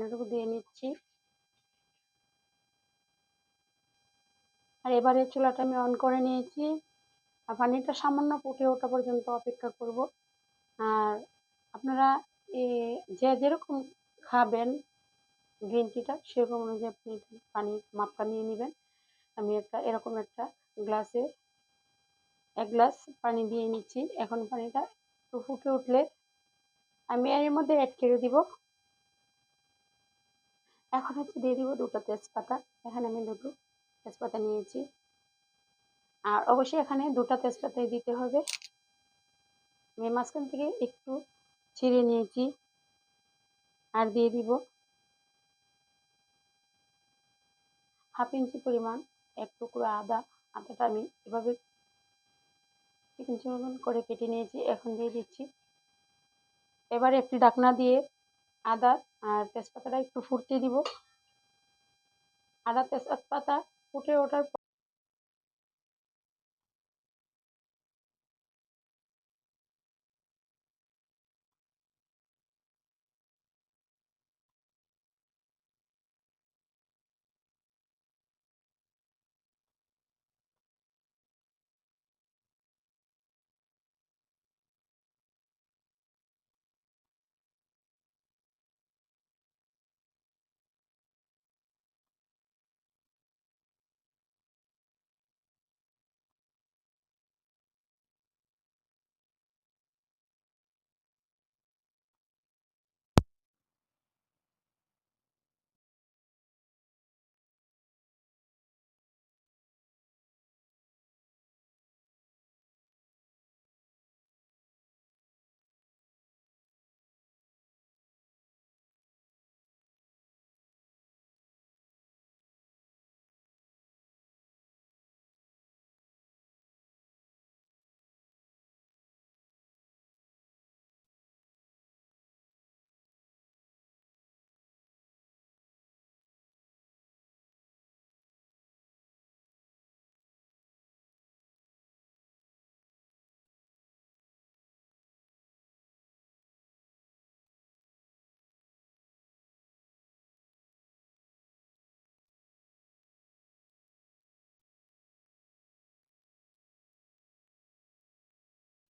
পানিটুকু দিয়ে নিচ্ছি। আর এবারে চুলাটা আমি অন করে নিয়েছি। আর পানিটা সামান্য ফুটে ওঠা পর্যন্ত অপেক্ষা করব। আর আপনারা যে যেরকম খাবেন গ্রিন টিটা সেরকম অনুযায়ী আপনি পানি, মাপটা নিয়ে নেবেন। আমি একটা, এরকম একটা গ্লাসে এক গ্লাস পানি দিয়ে নিচ্ছি। এখন পানিটা একটু ফুটে উঠলে আমি এর মধ্যে অ্যাড করে দিব। এখন হচ্ছে দিয়ে দিব দুটো তেজপাতা। এখানে আমি দুটো তেজপাতা নিয়েছি। আর অবশ্যই এখানে দুটো তেজপাতাই দিতে হবে। আমি মাঝখান থেকে একটু ছিঁড়ে নিয়েছি। আর দিয়ে দিব হাফ ইঞ্চি পরিমাণ, এক টুকরো আদা, আদাটা আমি এভাবে চিকন চিকন করে কেটে নিয়েছি। এখন দিয়ে দিচ্ছি। এবারে একটি ডাকনা দিয়ে আদা আর তেজপাতাটা একটু ফুটতে দিব। আদা তেজপাতা ফুটে ওঠার